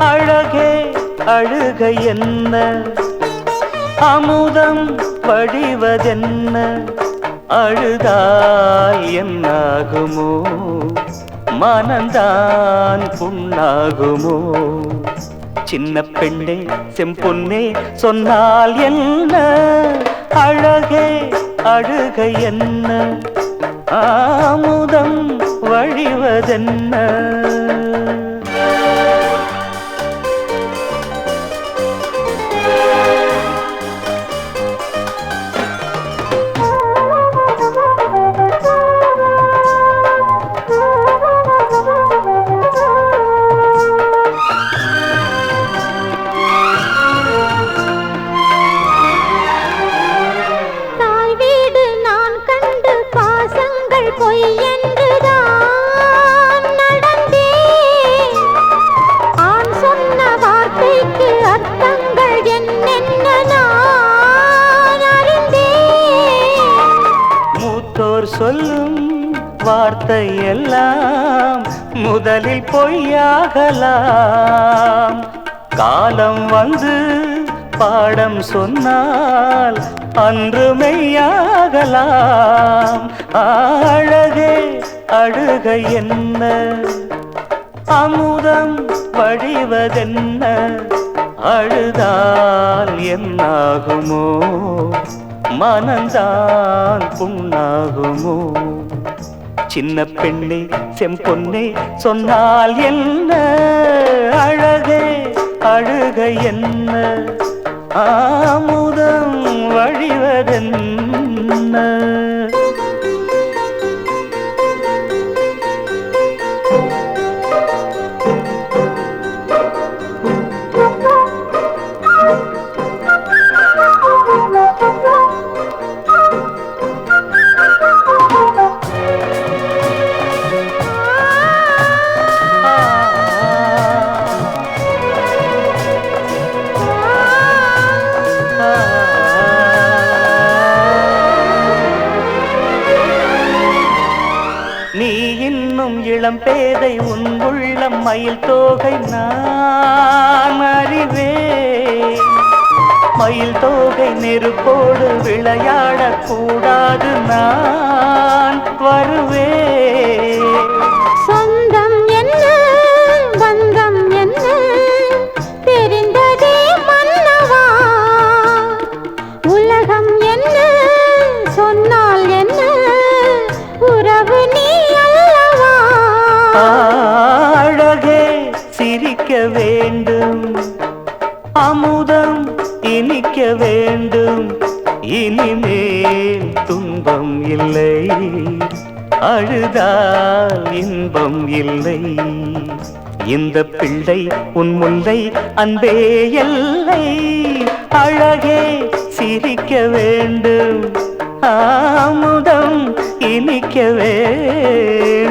அழகே அழுகை என்ன? அமுதம் வடிவதென்ன அழுதால் என்னாகுமோ? மனந்தான் புண்ணாகுமோ? சின்ன பெண்ணே செம்பொன்னே சொன்னால் என்ன? அழகே அழுகை என்ன? ஆமுதம் வழிவதென்ன? சொல்லும் வார்த்தை எல்லாம் முதலில் பொய்யாகலாம். காலம் வந்து பாடம் சொன்னால் அன்று மெய்யாகலாம். அழகே அழுக என்ன? அமுதம் வழிவதென்ன அழுதால் என்னாகுமோ? மனந்தான் புண்ணாகுமோ? சின்ன பெண்ணே செம்பொன்னை சொன்னால் என்ன? அழகே அழுகை என்ன? ஆமுதம் வழிவதென்ன? இளம் பேதை உன் உள்ளம் மயில் தோகை நான் அறிவேன். மயில் தோகை நெருப்போடு விளையாடக்கூடாது நான் வருவேன். வேண்டும். அமுதம் இனிக்க வேண்டும். இனிமேல் துன்பம் இல்லை. அழுதால் இன்பம் இல்லை. இந்த பிள்ளை உன் முல்லை அன்பே எல்லை அழகே சிரிக்க வேண்டும். அமுதம் இனிக்க வேண்டும்.